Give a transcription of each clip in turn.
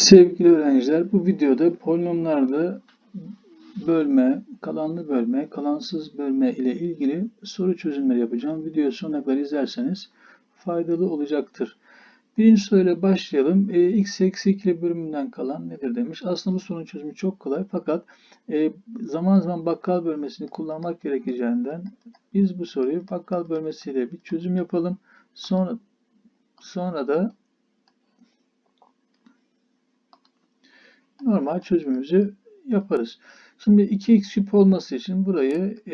Sevgili öğrenciler, bu videoda polinomlarda bölme, kalanlı bölme, kalansız bölme ile ilgili soru çözümleri yapacağım. Videoyu sonuna kadar izlerseniz faydalı olacaktır. Birinci soruyla başlayalım. E, x eksi 2 bölümünden kalan nedir demiş. Aslında bu sorunun çözümü çok kolay fakat e, zaman zaman bakkal bölmesini kullanmak gerekeceğinden biz bu soruyu bakkal bölmesiyle bir çözüm yapalım. Sonra sonra da normal çözümümüzü yaparız. Şimdi 2x küp olması için burayı e,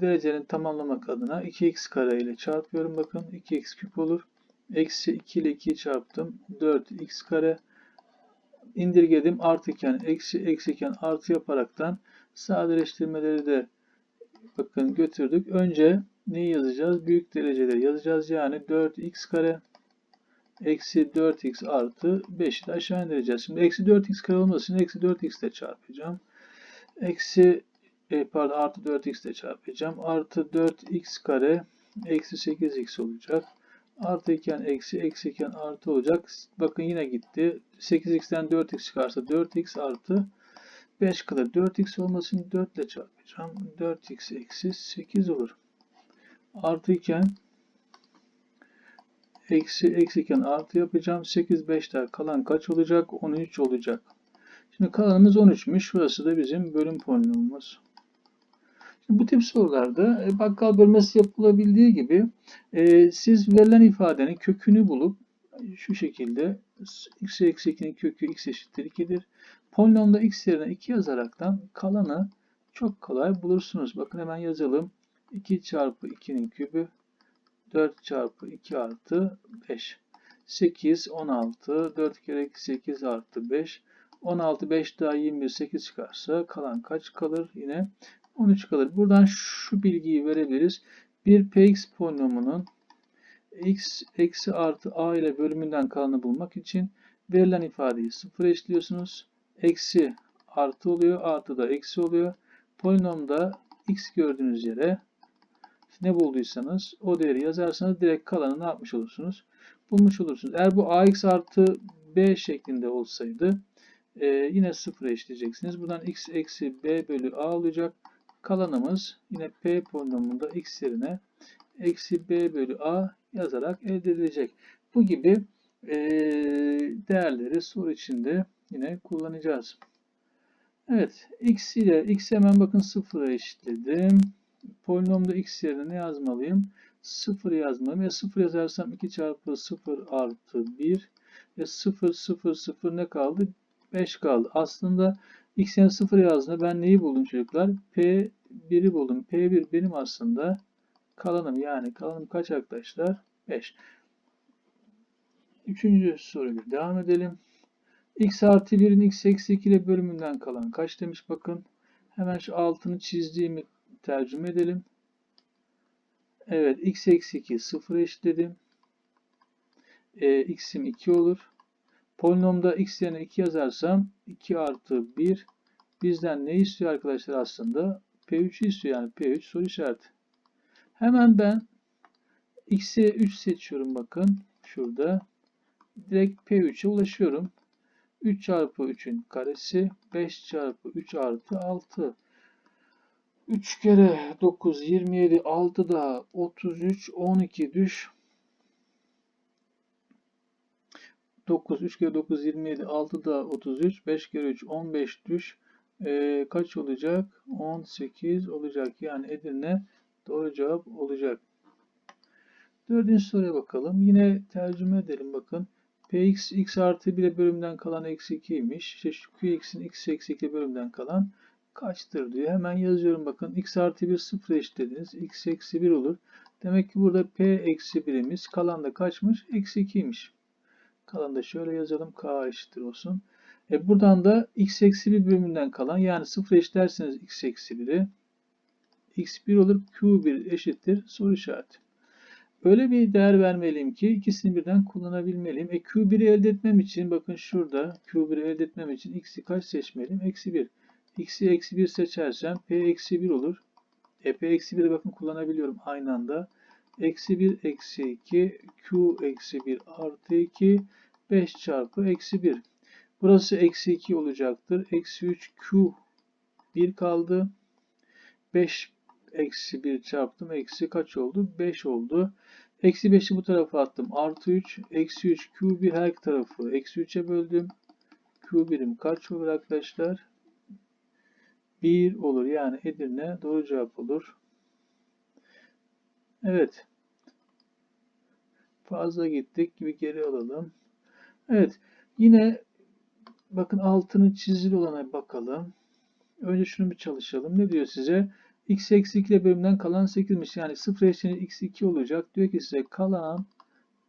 derecenin tamamlamak adına 2x kare ile çarpıyorum. Bakın 2x küp olur. Eksi 2 ile 2'yi çarptım. 4x kare. indirgedim. Artıken eksi eksiken artı yaparaktan sadeleştirmeleri de bakın götürdük. Önce neyi yazacağız? Büyük dereceleri yazacağız. Yani 4x kare eksi 4x artı 5'i de aşağı indireceğiz. Şimdi eksi 4x kare olması için eksi 4x ile çarpacağım. Eksi e, pardon artı 4x ile çarpacağım. Artı 4x kare eksi 8x olacak. Artı iken eksi, eksi iken artı olacak. Bakın yine gitti. 8x'ten 4x çıkarsa 4x artı 5 kalır. 4x olması için 4 ile çarpacağım. 4x eksi 8 olur. Artı iken eksi eksiken artı yapacağım. 8 5'ler kalan kaç olacak? 13 olacak. Şimdi kalanımız 13'müş. Şurası da bizim bölüm polinomumuz. Bu tip sorularda e, bakkal bölmesi yapılabildiği gibi e, siz verilen ifadenin kökünü bulup şu şekilde x eksi 2'nin kökü x eşittir 2'dir. Polinomda x yerine 2 yazaraktan kalanı çok kolay bulursunuz. Bakın hemen yazalım. 2 çarpı 2'nin kübü 4 çarpı 2 artı 5. 8, 16, 4 kere 8 artı 5. 16, 5 daha 21, 8 çıkarsa kalan kaç kalır? Yine 13 kalır. Buradan şu bilgiyi verebiliriz. Bir px polinomunun x eksi artı a ile bölümünden kalanı bulmak için verilen ifadeyi sıfır eşliyorsunuz. Eksi artı oluyor, artı da eksi oluyor. Polinomda x gördüğünüz yere ne bulduysanız o değeri yazarsanız direkt kalanı ne yapmış olursunuz? Bulmuş olursunuz. Eğer bu ax artı b şeklinde olsaydı e, yine sıfıra eşleyeceksiniz. Buradan x eksi b bölü a olacak. Kalanımız yine p polinomunda x yerine eksi b bölü a yazarak elde edilecek. Bu gibi e, değerleri soru içinde yine kullanacağız. Evet, x ile x hemen bakın sıfıra eşitledim polinomda x yerine ne yazmalıyım? 0 yazmalıyım. Ya 0 yazarsam 2 çarpı 0 artı 1. Ya 0 0 0 ne kaldı? 5 kaldı. Aslında x yerine 0 yazdığında ben neyi buldum çocuklar? P1'i buldum. P1 benim aslında kalanım. Yani kalanım kaç arkadaşlar? 5. Üçüncü soruyla devam edelim. x artı 1'in x eksi 2 ile bölümünden kalan kaç demiş bakın. Hemen şu altını çizdiğimi tercüme edelim. Evet x eksi 2 0 eşitledim. E, x'im 2 olur. Polinomda x yerine 2 yazarsam 2 artı 1 bizden ne istiyor arkadaşlar aslında? P3'ü istiyor yani P3 soru işareti. Hemen ben x'e 3 seçiyorum bakın şurada. Direkt P3'e ulaşıyorum. 3 çarpı 3'ün karesi 5 çarpı 3 artı 6. 3 kere 9 27 6 da 33 12 düş. 9 3 kere 9 27 6 da 33 5 kere 3 15 düş. E, kaç olacak? 18 olacak. Yani Edirne doğru cevap olacak. Dördüncü soruya bakalım. Yine tercüme edelim bakın. Px x artı 1 bölümden kalan eksi 2'ymiş işte şu qx'in x eksi 2 bölümden kalan kaçtır diyor. Hemen yazıyorum bakın. x artı 1 sıfır eşitlediniz. x eksi 1 olur. Demek ki burada p eksi 1'imiz kalan da kaçmış? Eksi 2'ymiş. Kalan da şöyle yazalım. k eşittir olsun. E buradan da x eksi 1 bölümünden kalan yani sıfır eşitlerseniz x eksi 1'i x1 olur. q1 eşittir. Soru işareti. Öyle bir değer vermeliyim ki ikisini birden kullanabilmeliyim. E Q1'i elde etmem için bakın şurada Q1'i elde etmem için x'i kaç seçmeliyim? Eksi 1 x'i eksi 1 seçersem p eksi 1 olur. E, p eksi 1'i bakın kullanabiliyorum aynı anda. Eksi 1 eksi 2 q eksi 1 artı 2 5 çarpı eksi 1. Burası eksi 2 olacaktır. Eksi 3 Q 1 kaldı. 5 eksi 1 çarptım. Eksi kaç oldu? 5 oldu. Eksi 5'i bu tarafa attım. Artı 3. Eksi 3 Q1 her tarafı. Eksi 3'e böldüm. Q1'im kaç olur arkadaşlar? 1 olur. Yani Edirne doğru cevap olur. Evet. Fazla gittik. gibi geri alalım. Evet. Yine bakın altını çizili olana bakalım. Önce şunu bir çalışalım. Ne diyor size? x eksi 2 ile bölümden kalan 8'miş. Yani 0 eşittir x 2 olacak. Diyor ki size kalan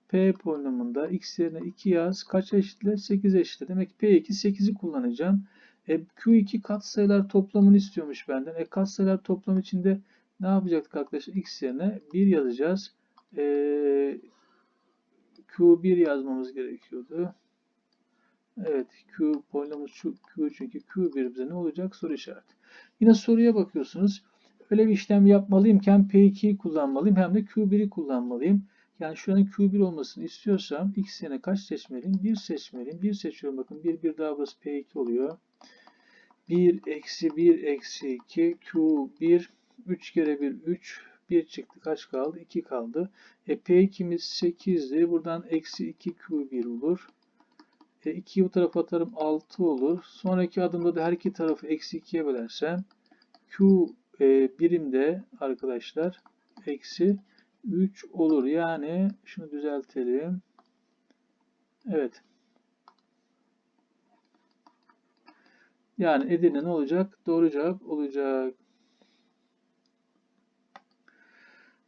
p polinomunda x yerine 2 yaz. Kaç eşitler? 8 eşitler. Demek ki p2 8'i kullanacağım. E, Q2 katsayılar toplamını istiyormuş benden. E, katsayılar toplamı içinde ne yapacaktık arkadaşlar? X yerine 1 yazacağız. E, Q1 yazmamız gerekiyordu. Evet Q polinomumuz şu Q çünkü Q1 bize ne olacak? Soru işareti. Yine soruya bakıyorsunuz. Öyle bir işlem yapmalıyım hem P2'yi kullanmalıyım hem de Q1'i kullanmalıyım. Yani şuranın Q1 olmasını istiyorsam X yerine kaç seçmeliyim? 1 seçmeliyim. 1 seçiyorum bakın. 1 1 daha burası P2 oluyor. 1 eksi 1 eksi 2 Q1 3 kere 1 3 1 çıktı. Kaç kaldı? 2 kaldı. E, P2'miz 8'di. Buradan eksi 2 Q1 olur. E, 2'yi bu tarafa atarım 6 olur. Sonraki adımda da her iki tarafı eksi 2'ye bölersem Q e, birimde arkadaşlar eksi 3 olur. Yani şunu düzeltelim. Evet. Yani Edirne ne olacak? Doğru cevap olacak.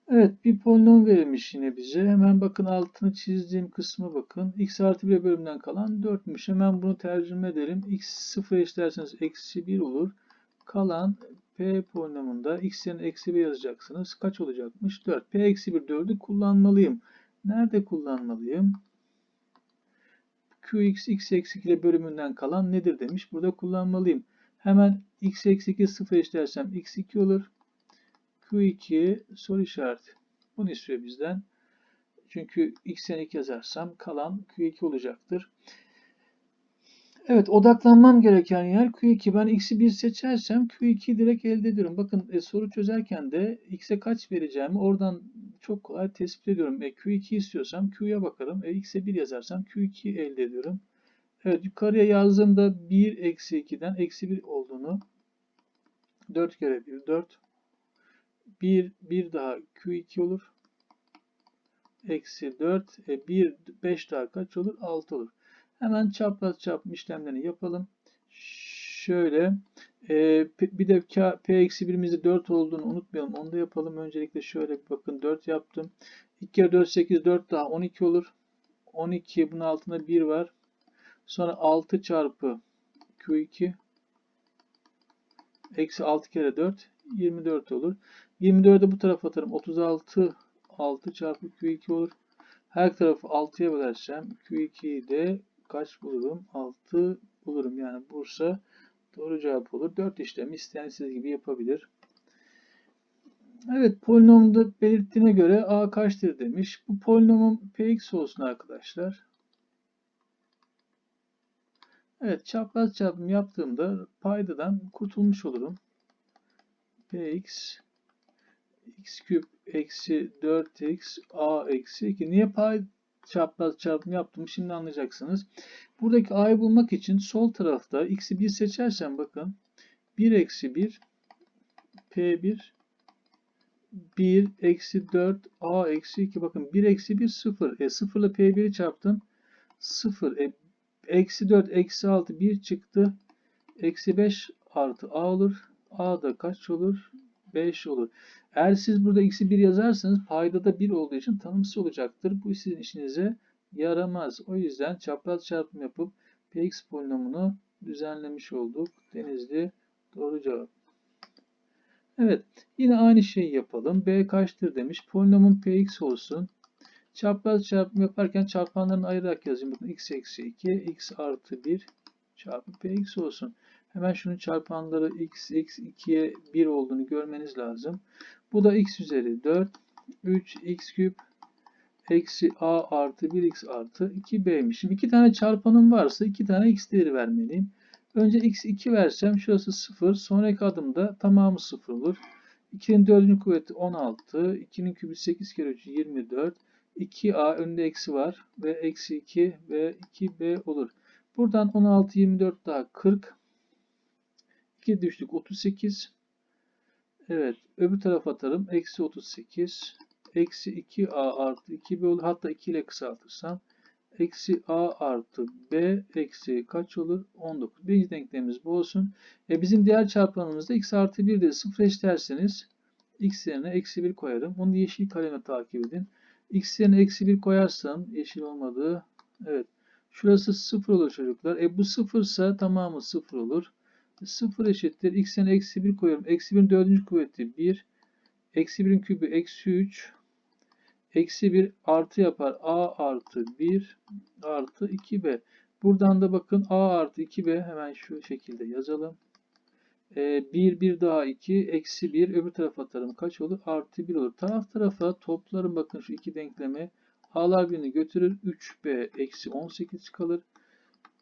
Evet bir polinom verilmiş yine bize. Hemen bakın altını çizdiğim kısma bakın. x artı 1 bölümünden kalan 4'müş. Hemen bunu tercüme edelim. x 0 eşitlerseniz eksi 1 olur. Kalan p polinomunda x eksi 1 yazacaksınız. Kaç olacakmış? 4. p eksi 1 4'ü kullanmalıyım. Nerede kullanmalıyım? Qx x eksi 2 ile bölümünden kalan nedir demiş. Burada kullanmalıyım. Hemen x eksi 2 0 eşitlersem x 2 olur. Q2 soru işareti. Bunu istiyor bizden. Çünkü x'en 2 yazarsam kalan Q2 olacaktır. Evet odaklanmam gereken yer Q2. Ben x'i 1 seçersem Q2'yi direkt elde ediyorum. Bakın e, soru çözerken de x'e kaç vereceğimi oradan çok kolay tespit ediyorum. E, Q2 istiyorsam Q'ya bakarım. E, x'e 1 yazarsam Q2'yi elde ediyorum. Evet yukarıya yazdığımda 1 eksi 2'den eksi 1 olduğunu 4 kere 1 4 1 1 daha Q2 olur. Eksi 4 e, 1 5 daha kaç olur? 6 olur. Hemen çapraz çarpım işlemlerini yapalım. Şöyle e, bir de P eksi 1'imizde 4 olduğunu unutmayalım. Onu da yapalım. Öncelikle şöyle bakın 4 yaptım. 2 kere 4 8 4 daha 12 olur. 12 bunun altında 1 var. Sonra 6 çarpı Q2 eksi 6 kere 4 24 olur. 24'ü bu tarafa atarım. 36 6 çarpı Q2 olur. Her tarafı 6'ya bölersem Q2'yi de kaç bulurum? 6 bulurum. Yani Bursa doğru cevap olur. 4 işlemi isteyen siz gibi yapabilir. Evet polinomda belirttiğine göre A kaçtır demiş. Bu polinomum Px olsun arkadaşlar. Evet çapraz çarpım yaptığımda paydadan kurtulmuş olurum. Px x küp eksi 4x a eksi 2. Niye pay çapraz çarpım yaptım. Şimdi anlayacaksınız. Buradaki a'yı bulmak için sol tarafta x'i 1 seçersem bakın. 1 eksi 1 p1 1 eksi 4 a eksi 2 bakın 1 eksi 1 0 e 0 ile p1'i çarptım. 0 e, eksi 4 eksi 6 1 çıktı. Eksi 5 artı a olur. A da kaç olur 5 olur. Eğer siz burada x'i 1 yazarsanız paydada 1 olduğu için tanımsız olacaktır. Bu sizin işinize yaramaz. O yüzden çapraz çarpım yapıp px polinomunu düzenlemiş olduk. Denizli doğru cevap. Evet yine aynı şeyi yapalım. b kaçtır demiş. Polinomun px olsun. Çapraz çarpım yaparken çarpanlarını ayırarak yazayım. Bakın x eksi 2, x artı 1 çarpı px olsun. Hemen şunun çarpanları x, x 2'ye 1 olduğunu görmeniz lazım. Bu da x üzeri 4, 3 x küp eksi a artı 1x artı 2b'ymiş. Şimdi iki tane çarpanım varsa iki tane x değeri vermeliyim. Önce x 2 versem şurası 0. Sonraki adımda tamamı 0 olur. 2'nin 4. kuvveti 16. 2'nin kübü 8 kere 3 24. 2a önünde eksi var ve eksi 2 ve 2b olur. Buradan 16 24 daha 40. 2 düştük 38. Evet öbür tarafa atarım. Eksi 38. Eksi 2a artı 2b olur. Hatta 2 ile kısaltırsam. Eksi a artı b eksi kaç olur? 19. Birinci denklemimiz bu olsun. E bizim diğer çarpanımızda x artı 1 de 0 eşlerseniz x yerine eksi 1 koyarım. Onu yeşil kaleme takip edin. x yerine eksi 1 koyarsam yeşil olmadığı evet şurası 0 olur çocuklar. E bu 0 ise tamamı 0 olur. 0 eşittir. x yerine eksi 1 koyuyorum. Eksi 1'in 4. kuvveti 1. Eksi 1'in kübü eksi 3. Eksi 1 artı yapar. a artı 1 artı 2b. Buradan da bakın a artı 2b hemen şu şekilde yazalım. 1 1 daha 2 eksi 1 öbür tarafa atarım. Kaç olur? Artı 1 olur. Taraf tarafa toplarım bakın şu iki denklemi. A'lar birini götürür. 3b eksi 18 kalır.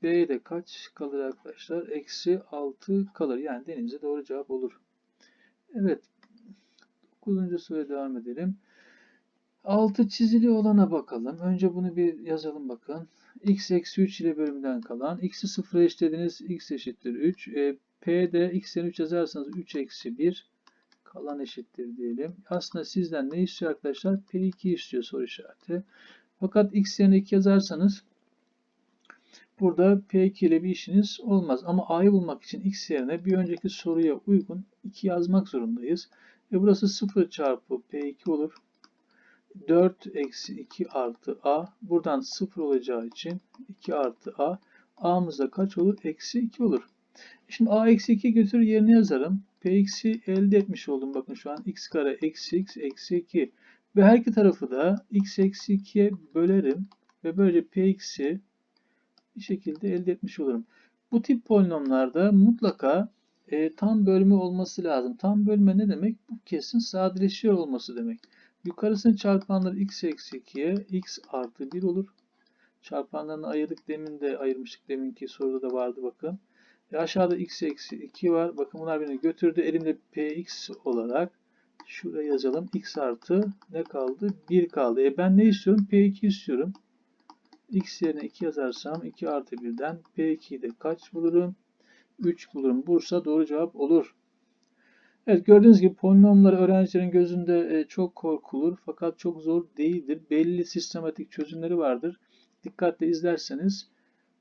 B'de kaç kalır arkadaşlar? Eksi 6 kalır. Yani denize doğru cevap olur. Evet. 9. soruya devam edelim. Altı çizili olana bakalım. Önce bunu bir yazalım bakın. x eksi 3 ile bölümden kalan. x'i sıfıra eşitlediniz. x eşittir 3. E, P'de x'ten 3 yazarsanız 3 eksi 1 kalan eşittir diyelim. Aslında sizden ne istiyor arkadaşlar? P2 istiyor soru işareti. Fakat x yerine 2 yazarsanız burada P2 ile bir işiniz olmaz. Ama A'yı bulmak için x yerine bir önceki soruya uygun 2 yazmak zorundayız. E burası 0 çarpı P2 olur. 4 eksi 2 artı A. Buradan 0 olacağı için 2 artı A. A'mız da kaç olur? Eksi 2 olur. Şimdi a eksi 2 götür yerine yazarım. Px'i elde etmiş oldum. Bakın şu an x kare eksi x eksi 2. Ve her iki tarafı da x eksi 2'ye bölerim. Ve böylece px'i bir şekilde elde etmiş olurum. Bu tip polinomlarda mutlaka e, tam bölme olması lazım. Tam bölme ne demek? Bu kesin sadeleşiyor olması demek. Yukarısının çarpanları x eksi 2'ye x artı 1 olur. Çarpanlarını ayırdık. Demin de ayırmıştık. Deminki soruda da vardı bakın. E aşağıda x eksi 2 var. Bakın bunlar beni götürdü. Elimde px olarak şuraya yazalım. x artı ne kaldı? 1 kaldı. E ben ne istiyorum? p2 istiyorum. X yerine 2 yazarsam 2 artı 1'den p2'yi de kaç bulurum? 3 bulurum. Bursa doğru cevap olur. Evet gördüğünüz gibi polinomlar öğrencilerin gözünde e, çok korkulur fakat çok zor değildir. Belli sistematik çözümleri vardır. Dikkatle izlerseniz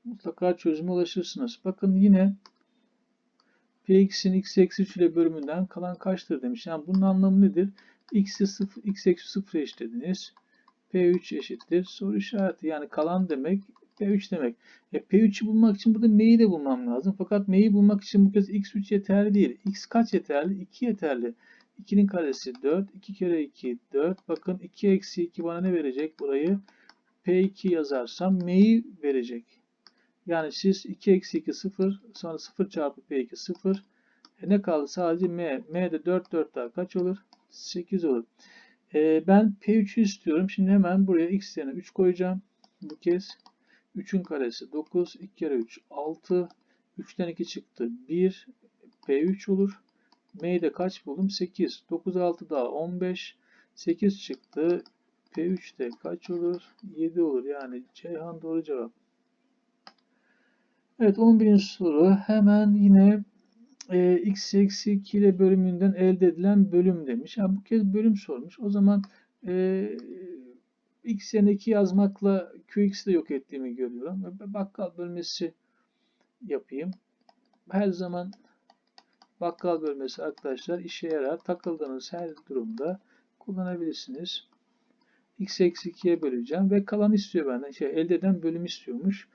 mutlaka çözüme ulaşırsınız. Bakın yine Px'in x eksi 3 ile bölümünden kalan kaçtır demiş. Yani bunun anlamı nedir? x'i 0, x eksi 0 eşitlediniz. P3 eşittir. Soru işareti yani kalan demek P3 demek. E, P3'ü bulmak için burada M'yi de bulmam lazım. Fakat M'yi bulmak için bu kez x3 yeterli değil. X kaç yeterli? 2 yeterli. 2'nin karesi 4. 2 kere 2 4. Bakın 2 eksi 2 bana ne verecek? Burayı P2 yazarsam M'yi verecek. Yani siz 2 eksi 2 0 sonra 0 çarpı P2 0. E ne kaldı? Sadece M. M'de 4 4 daha kaç olur? 8 olur. E, ben P3'ü istiyorum. Şimdi hemen buraya x yerine 3 koyacağım. Bu kez 3'ün karesi 9. 2 kere 3 6. 3'ten 2 çıktı. 1 P3 olur. M'de kaç buldum? 8. 9 6 daha 15. 8 çıktı. P3'te kaç olur? 7 olur. Yani Ceyhan doğru cevap. Evet 11. soru hemen yine e, x eksi 2 ile bölümünden elde edilen bölüm demiş. Yani bu kez bölüm sormuş. O zaman e, x yerine 2 yazmakla qx'i de yok ettiğimi görüyorum. Bakkal bölmesi yapayım. Her zaman bakkal bölmesi arkadaşlar işe yarar. Takıldığınız her durumda kullanabilirsiniz. x eksi 2'ye böleceğim ve kalan istiyor benden. Şey, elde eden bölüm istiyormuş.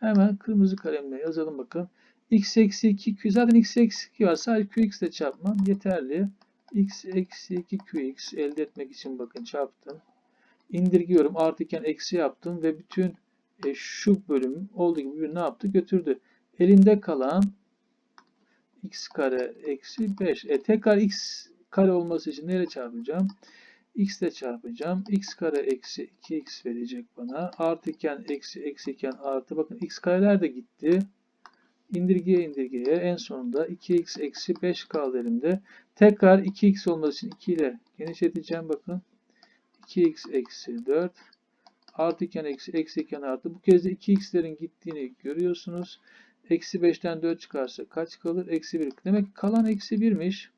Hemen kırmızı kalemle yazalım bakın. X eksi 2 q zaten x eksi 2 var. Sadece qx ile çarpmam yeterli. x eksi 2 qx elde etmek için bakın çarptım. İndirgiyorum. Artıken eksi yaptım ve bütün e, şu bölüm olduğu gibi bir ne yaptı? Götürdü. Elinde kalan x kare eksi 5. E, tekrar x kare olması için nereye çarpacağım? x ile çarpacağım. x kare eksi 2x verecek bana. Artı iken eksi eksi iken artı. Bakın x kareler de gitti. İndirgeye indirgeye en sonunda 2x eksi 5 kaldı elimde. Tekrar 2x olması için 2 ile genişleteceğim. Bakın 2x eksi 4 artı iken eksi eksi iken artı. Bu kez de 2x'lerin gittiğini görüyorsunuz. Eksi 5'ten 4 çıkarsa kaç kalır? Eksi 1. Demek ki kalan eksi 1'miş.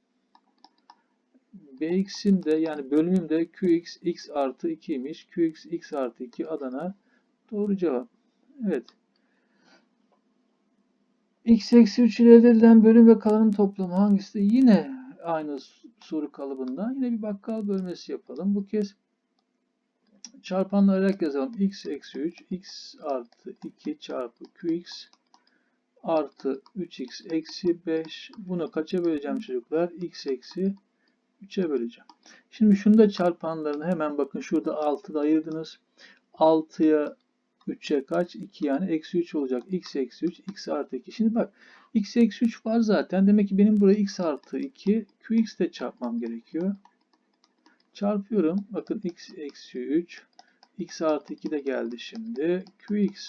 Bx'in de yani bölümüm de Qx x artı 2'ymiş. Qx x artı 2 Adana doğru cevap. Evet. X eksi 3 ile elde edilen bölüm ve kalanın toplamı hangisi? Yine aynı soru kalıbından yine bir bakkal bölmesi yapalım. Bu kez çarpanlayarak yazalım. x eksi 3 x artı 2 çarpı qx artı 3x eksi 5. Bunu kaça böleceğim çocuklar? x eksi 3'e böleceğim. Şimdi şunu da çarpanlarını hemen bakın şurada 6'da ayırdınız. 6'ya 3'e kaç? 2 yani eksi 3 olacak. x eksi 3, x artı 2. Şimdi bak x eksi 3 var zaten. Demek ki benim buraya x artı 2, qx de çarpmam gerekiyor. Çarpıyorum. Bakın x eksi 3, x artı 2 de geldi şimdi. qx.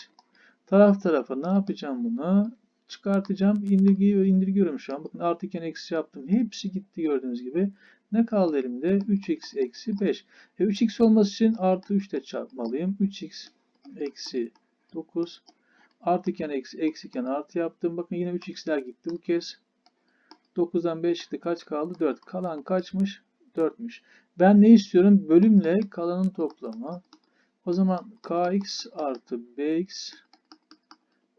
Taraf tarafa ne yapacağım bunu? Çıkartacağım. İndirgiyi indirgiyorum şu an. Bakın artı iken eksi yaptım. Hepsi gitti gördüğünüz gibi. Ne kaldı elimde? 3x eksi 5. E, 3x olması için artı 3 ile çarpmalıyım. 3x eksi 9. Artı iken eksi, eksi artı yaptım. Bakın yine 3x'ler gitti bu kez. 9'dan 5 çıktı. Kaç kaldı? 4. Kalan kaçmış? 4'müş. Ben ne istiyorum? Bölümle kalanın toplamı. O zaman kx artı bx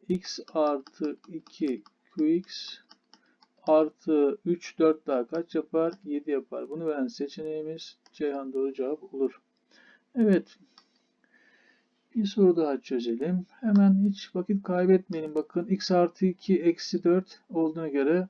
x artı 2 qx artı 3 4 daha kaç yapar? 7 yapar. Bunu veren seçeneğimiz Ceyhan doğru cevap olur. Evet. Bir soru daha çözelim. Hemen hiç vakit kaybetmeyelim. Bakın x artı 2 eksi 4 olduğuna göre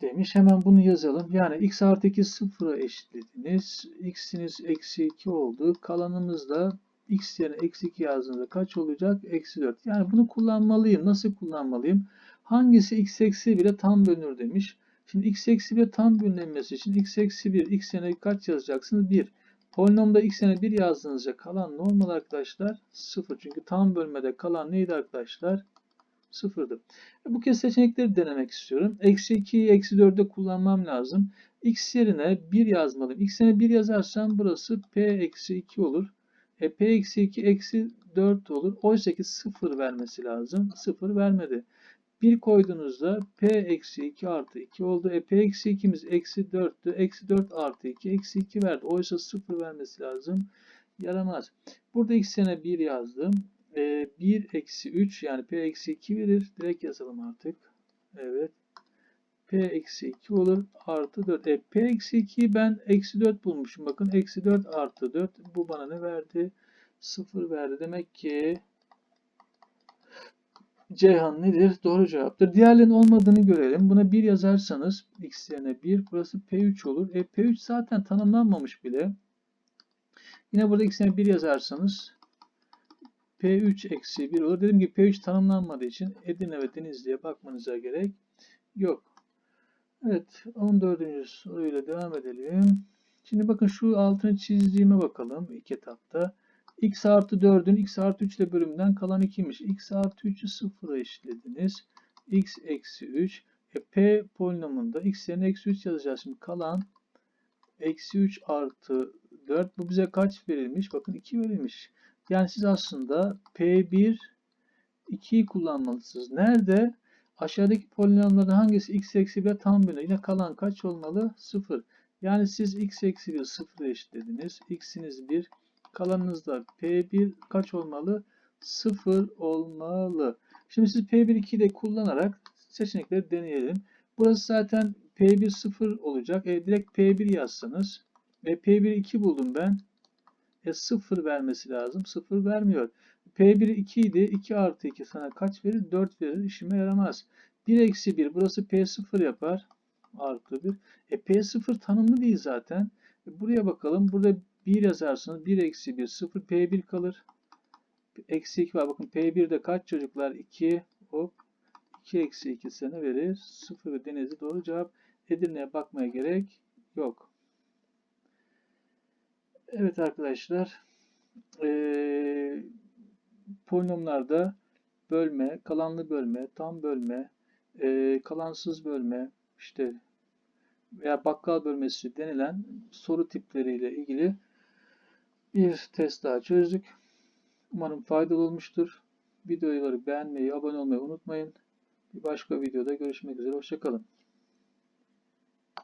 demiş. Hemen bunu yazalım. Yani x artı 2 sıfıra eşitlediniz. x'iniz eksi 2 oldu. Kalanımız da x yerine eksi 2 yazdığınızda kaç olacak? Eksi 4. Yani bunu kullanmalıyım. Nasıl kullanmalıyım? Hangisi x eksi 1'e tam bölünür demiş. Şimdi x eksi 1'e tam bölünmesi için x eksi 1, x yerine kaç yazacaksınız? 1. Polinomda x yerine 1 yazdığınızda kalan normal arkadaşlar 0. Çünkü tam bölmede kalan neydi arkadaşlar? 0'dı. E bu kez seçenekleri denemek istiyorum. Eksi 2'yi eksi 4'e kullanmam lazım. x yerine 1 yazmalıyım. x yerine 1 yazarsam burası p eksi 2 olur. E, p eksi 2 eksi 4 olur. Oysa ki 0 vermesi lazım. 0 vermedi. 1 koyduğunuzda p eksi 2 artı 2 oldu. E p eksi 2'miz eksi 4'tü. Eksi 4 artı 2 eksi 2 verdi. Oysa 0 vermesi lazım. Yaramaz. Burada x yerine 1 yazdım. E, 1 eksi 3 yani p eksi 2 verir. Direkt yazalım artık. Evet. p eksi 2 olur. Artı 4. E, p eksi 2'yi ben eksi 4 bulmuşum. Bakın eksi 4 artı 4. Bu bana ne verdi? 0 verdi. Demek ki Ceyhan nedir? Doğru cevaptır. Diğerlerinin olmadığını görelim. Buna 1 yazarsanız x yerine 1. Burası P3 olur. E, P3 zaten tanımlanmamış bile. Yine burada x yerine 1 yazarsanız P3 eksi 1 olur. Dedim ki P3 tanımlanmadığı için Edirne ve Denizli'ye bakmanıza gerek yok. Evet 14. soruyla devam edelim. Şimdi bakın şu altını çizdiğime bakalım ilk etapta x artı 4'ün x artı 3 ile bölümünden kalan 2'ymiş. x artı 3'ü 0'a eşitlediniz. x eksi 3. E, p polinomunda x yerine eksi 3 yazacağız. Şimdi kalan eksi 3 artı 4. Bu bize kaç verilmiş? Bakın 2 verilmiş. Yani siz aslında p1 2'yi kullanmalısınız. Nerede? Aşağıdaki polinomlardan hangisi x eksi 1 tam bölü? Yine kalan kaç olmalı? 0. Yani siz x eksi 1 0'a eşitlediniz. x'iniz 1. Kalanınızda P1 kaç olmalı? 0 olmalı. Şimdi siz P1 2'yi de kullanarak seçenekleri deneyelim. Burası zaten P1 0 olacak. E, direkt P1 yazsanız. E, P1 2 buldum ben. E, 0 vermesi lazım. 0 vermiyor. P1 2 idi. 2 artı 2 sana kaç verir? 4 verir. İşime yaramaz. 1 eksi 1. Burası P0 yapar. Artı 1. E, P0 tanımlı değil zaten. E, buraya bakalım. Burada 1 yazarsınız. 1 eksi 1 0 P1 kalır. Eksi 2 var. Bakın P1'de kaç çocuklar? 2 hop 2 eksi 2 sene verir. 0 Denizli doğru cevap. Edirne'ye bakmaya gerek yok. Evet arkadaşlar, eee polinomlarda bölme, kalanlı bölme, tam bölme, eee, kalansız bölme, işte veya bakkal bölmesi denilen soru tipleriyle ilgili bir test daha çözdük. Umarım faydalı olmuştur. Videoları beğenmeyi, abone olmayı unutmayın. Bir başka videoda görüşmek üzere. Hoşçakalın.